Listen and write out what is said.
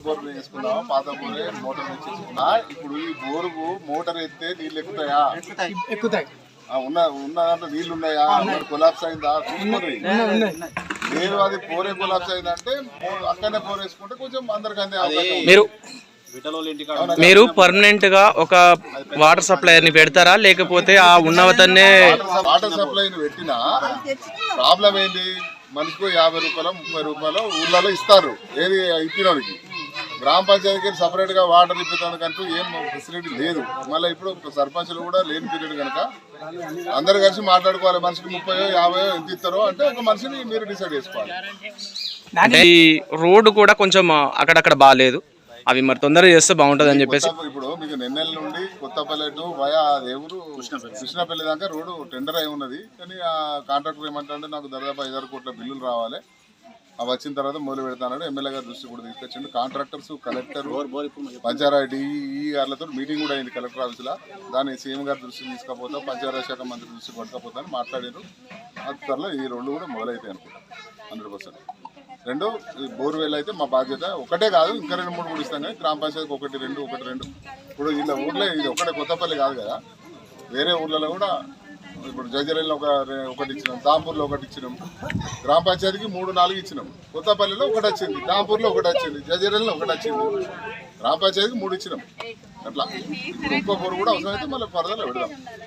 Bore వేసుకున్నావా? పాత బోరే motor వేసేసుకున్నా ఇప్పుడు ఈ బోరుకు మోటార్ ఎత్తే నీళ్ళు ఎక్కుతాయా? ఎక్కుతాయి. ఆ, ఉన్న ఉన్న దాంట్లో నీళ్ళు ఉన్నాయా? కొలాప్స్ అయిందా? చూసుకోండి. లేదు అది పోరే కొలాప్స్ అయిందంటే అక్కడనే పోర్ వేసుకుంటే కొంచెం అందరికి అందే. మీరు పర్మనెంట్గా ఒక వాటర్ సప్లైయర్ని పెడతారా? లేకపోతే ఆ ఉన్నవతన్నే వాటర్- సప్లైని పెట్టినా ప్రాబ్లం ఏంటి? మనిషికి యాభై రూపాయలు ముప్పై రూపాయలు ఊళ్ళలో ఇస్తారు. ఏది ఇప్పినోడికి గ్రామ పంచాయతీకి సపరేట్గా వాటర్ ఇప్పించడానికంటూ ఏం ఫెసిలిటీ లేదు. మళ్ళీ ఇప్పుడు సర్పంచులు కూడా లేని పీరియడ్ కనుక అందరు కలిసి మాట్లాడుకోవాలి. మనిషికి ముప్పై యాభై ఎంత ఇస్తారో అంటే ఒక మనిషిని మీరు డిసైడ్ చేసుకోవాలి. అంటే ఈ రోడ్డు కూడా కొంచెం అక్కడక్కడ బాగాలేదు అవి మరి తొందరగా చేస్తే బాగుంటుంది అని చెప్పేసి. ఇప్పుడు మీకు నెన్నెల నుండి కొత్తపల్లి టు వయా దేవుడు కృష్ణపల్లి దాకా రోడ్డు టెండర్ అయి ఉన్నది. కానీ ఆ కాంట్రాక్టర్ ఏమంటే నాకు దాదాపు ఐదారు కోట్ల బిల్లులు రావాలి. వచ్చిన తర్వాత మొదలు పెడతానని ఎమ్మెల్యే గారి దృష్టి కూడా తీసుకొచ్చిండు. కాంట్రాక్టర్స్ కలెక్టర్ పంచాయతీ ఈ గారితో మీటింగ్ కూడా అయింది కలెక్టర్ ఆఫీసులో దాన్ని సీఎం గారి దృష్టికి తీసుకపోతా పంచాయతీ శాఖ మంత్రి దృష్టికి పట్టుకపోతా అని మాట్లాడారు అది త్వరలో ఈ రెండు కూడా మొదలైతాయి అనుకుంటా హండ్రెడ్ పర్సెంట్ రెండు బోర్వెల్ అయితే మా బాధ్యత. ఒకటే కాదు ఇంకా రెండు మూడు కూడా ఇస్తాం కానీ గ్రామ పంచాయతీకి ఒకటి రెండు ఒకటి రెండు. ఇప్పుడు ఇలా ఊర్లో ఇది ఒకటే కొత్తపల్లి కాదు కదా. వేరే ఊర్లలో కూడా ఇప్పుడు జజరెల్లో ఒక ఒకటి ఇచ్చినాం దాంపూర్లో ఒకటి ఇచ్చినాం. గ్రామ పంచాయతీకి మూడు నాలుగు ఇచ్చినాం. కొత్తపల్లిలో ఒకటి వచ్చింది దాంపూర్లో ఒకటి వచ్చింది జజరెల్లో ఒకటి వచ్చింది. గ్రామ పంచాయతీకి మూడు ఇచ్చినాం. అట్లా. ఇప్పుడు ఇంకో కూడా అవసరమైతే మళ్ళీ ఫర్దర్లో పెడదాం.